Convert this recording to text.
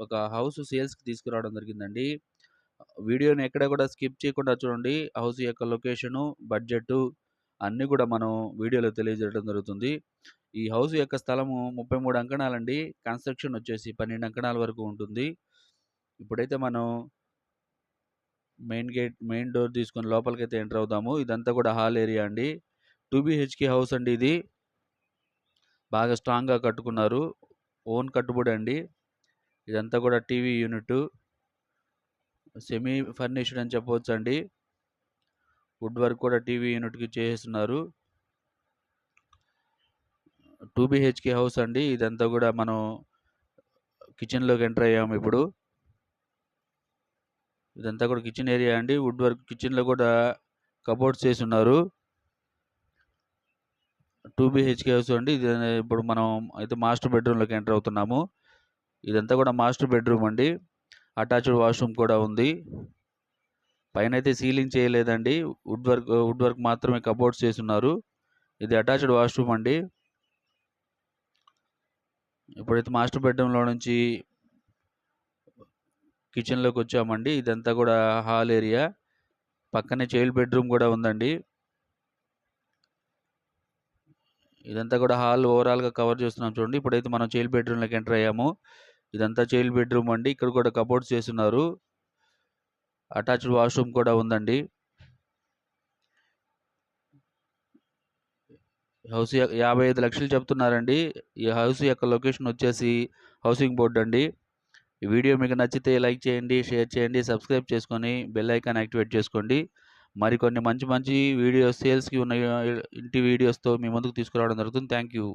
ఒక హౌస్ సేల్స్‌కి తీసుకురావడం జరిగిందండి. వీడియోని ఎక్కడ కూడా స్కిప్ చేయకుండా చూడండి. హౌస్ యొక్క లొకేషను, బడ్జెట్ అన్నీ కూడా మనం వీడియోలో తెలియజేయడం జరుగుతుంది. ఈ హౌస్ యొక్క స్థలము 33 అంకణాలండి. కన్‌స్ట్రక్షన్ వచ్చేసి 12 అంకణాల వరకు ఉంటుంది. ఇప్పుడైతే మనం మెయిన్ గేట్ మెయిన్ డోర్ తీసుకొని లోపలికైతే ఎంటర్ అవుదాము. ఇదంతా కూడా హాల్ ఏరియా అండి. టూ బీహెచ్‌కే హౌస్ అండి ఇది. బాగా స్ట్రాంగ్‌గా కట్టుకున్నారు. ఓన్ కట్టుబడి అండి. ఇదంతా కూడా టీవీ యూనిట్ సెమీ ఫర్నిష్డ్ అని చెప్పవచ్చండి. వుడ్ వర్క్ కూడా టీవీ యూనిట్‌కి చేసేసున్నారు. 2 బీహెచ్‌కే హౌస్ అండి. ఇదంతా కూడా మనం కిచెన్‌లోకి ఎంటర్ అయ్యాము ఇప్పుడు. ఇదంతా కూడా కిచెన్ ఏరియా అండి. వుడ్ వర్క్ కిచెన్‌లో కూడా కబోర్డ్స్ చేసి ఉన్నారు టూ బీహెచ్‌కే హౌస్ అండి. ఇది ఇప్పుడు మనం అయితే మాస్టర్ బెడ్‌రూమ్‌లోకి ఎంటర్ అవుతున్నాము. ఇదంతా కూడా మాస్టర్ బెడ్‌రూమ్ అండి. అటాచ్డ్ వాష్‌రూమ్ కూడా ఉంది. పైన అయితే సీలింగ్ చేయలేదండి. వుడ్ వర్క్ వుడ్ వర్క్ మాత్రమే కబోర్డ్స్ చేస్తున్నారు ఇది అటాచ్డ్ వాష్‌రూమ్ అండి. ఇప్పుడైతే మాస్టర్ బెడ్‌రూమ్‌లో నుంచి కిచెన్‌లోకి వచ్చామండి. ఇదంతా కూడా హాల్ ఏరియా. పక్కనే చైల్డ్ బెడ్‌రూమ్ కూడా ఉందండి. ఇదంతా కూడా హాల్ ఓవరాల్‌గా కవర్ చేస్తున్నాం చూడండి. ఇప్పుడైతే మనం చైల్డ్ బెడ్‌రూమ్‌లోకి ఎంటర్ అయ్యాము. ఇదంతా చైల్డ్ బెడ్‌రూమ్ అండి. ఇక్కడ కూడా కబోర్డ్స్ చేస్తున్నారు అటాచ్డ్ వాష్‌రూమ్ కూడా ఉందండి. హౌస్ యాభై ఐదు లక్షలు చెప్తున్నారండి. ఈ హౌస్ యొక్క లొకేషన్ వచ్చేసి హౌసింగ్ బోర్డ్ అండి. ఈ వీడియో మీకు నచ్చితే లైక్ చేయండి, షేర్ చేయండి, సబ్స్క్రైబ్ చేసుకొని బెల్ ఐకాన్ యాక్టివేట్ చేసుకోండి. మరికొన్ని మంచి మంచి వీడియోస్ సేల్స్‌కి ఉన్న ఇంటి వీడియోస్‌తో మీ ముందుకు తీసుకురావడం జరుగుతుంది. Thank you.